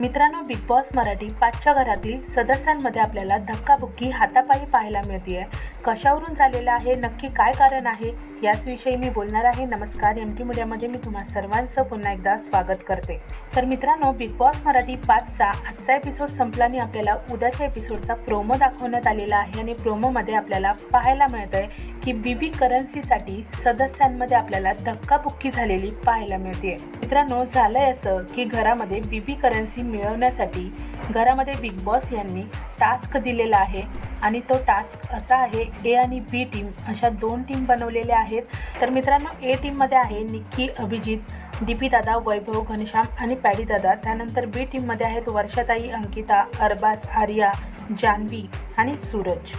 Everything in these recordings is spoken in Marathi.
मित्रांनो बिग बॉस मराठी पाचच्या घरातील सदस्यांमध्ये आपल्याला धक्काबुक्की हातापायी पाहायला मिळते कशावरून झालेलं आहे? नक्की काय कारण आहे? याचविषयी मी बोलणार आहे. नमस्कार एम टी मीडियामध्ये मी तुम्हा सर्वांचं पुन्हा एकदा स्वागत करते. तर मित्रांनो बिग बॉस मराठी पाचचा आजचा एपिसोड संपला आणि आपल्याला उद्याच्या एपिसोडचा प्रोमो दाखवण्यात आलेला आहे आणि प्रोमोमध्ये आपल्याला पाहायला मिळत आहे की बीबी करन्सीसाठी सदस्यांमध्ये आपल्याला धक्काबुक्की झालेली पाहायला मिळते मित्रांनो झालंय असं की घरामध्ये बीबी करन्सी मिळवण्यासाठी घरामध्ये बिग बॉस यांनी टास्क दिलेला आहे आणि तो टास्क असा आहे ए आणि बी टीम अशा दोन टीम बनवलेल्या आहेत. तर मित्रांनो ए टीममध्ये आहे निक्की अभिजित दीपीदादा वैभव घनश्याम आणि पॅडीदादा. त्यानंतर बी टीममध्ये आहेत वर्षाताई अंकिता अरबाज आर्या जान्हवी आणि सूरज.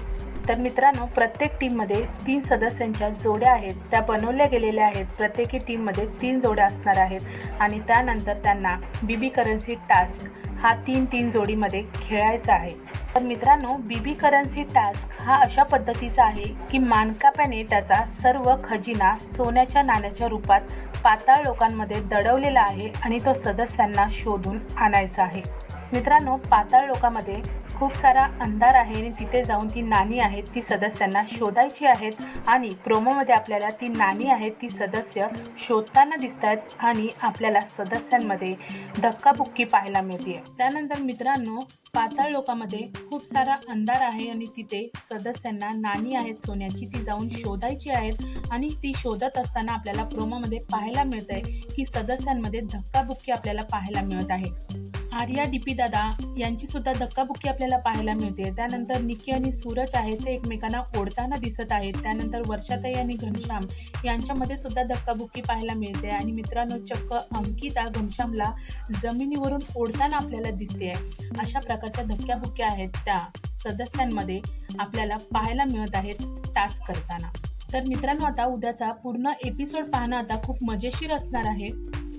तर मित्रांनो प्रत्येक टीममध्ये तीन सदस्यांच्या जोड्या आहेत. त्या बनवल्या गेलेल्या आहेत. प्रत्येकी टीममध्ये तीन जोड्या असणार आहेत. आणि त्यानंतर त्यांना बीबी करन्सी टास्क हा तीन तीन जोडीमध्ये खेळायचा आहे. तर मित्रांनो बीबी करन्सी टास्क हा अशा पद्धतीचा आहे की मानकाप्याने त्याचा सर्व खजिना सोन्याच्या नाण्याच्या रूपात पाताळ लोकांमध्ये दडवलेला आहे आणि तो सदस्यांना शोधून आणायचा आहे. मित्रांनो पाताळ लोकांमध्ये खूप सारा अंधार आहे आणि तिथे जाऊन ती नाणी आहेत ती सदस्यांना शोधायची आहेत आणि प्रोमोमध्ये आपल्याला ती नाणी आहेत ती सदस्य शोधताना दिसत आहेत आणि आपल्याला सदस्यांमध्ये धक्काबुक्की पाहायला मिळते त्यानंतर मित्रांनो पाताळ लोकामध्ये खूप सारा अंधार आहे आणि तिथे सदस्यांना नाणी आहेत सोन्याची ती जाऊन शोधायची आहेत आणि ती शोधत असताना आपल्याला प्रोमोमध्ये पाहायला मिळत आहे की सदस्यांमध्ये धक्काबुक्की आपल्याला पाहायला मिळत आहे. आर्या डीपी दादा यांची सुद्धा धक्काबुक्की आपल्याला पाहायला मिळते. त्यानंतर निक्की आणि सूरज आहेत ते एकमेकांना ओढताना दिसत आहेत. त्यानंतर वर्षाताई आणि घनश्याम यांच्यामध्ये सुद्धा धक्काबुक्की पाहायला मिळते. आणि मित्रांनो चक्क अंकिता घनश्यामला जमिनीवरून ओढताना आपल्याला दिसते. आहे अशा प्रकारच्या धक्क्याबुक्क्या आहेत त्या सदस्यांमध्ये आपल्याला पाहायला मिळत आहेत टास्क करताना. तर मित्रांनो आता उद्याचा पूर्ण एपिसोड पाहणं आता खूप मजेशीर असणार आहे.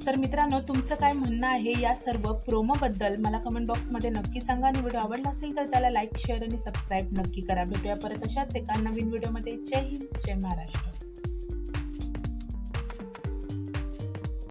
तर मित्रांनो तुमचं काय म्हणणं आहे या सर्व प्रोमोबद्दल मला कमेंट बॉक्समध्ये नक्की सांगा. आणि व्हिडिओ आवडला असेल तर त्याला लाईक शेअर आणि सबस्क्राईब नक्की करा. भेटूया परत अशाच एका नवीन व्हिडिओमध्ये जय हिंद जय महाराष्ट्र.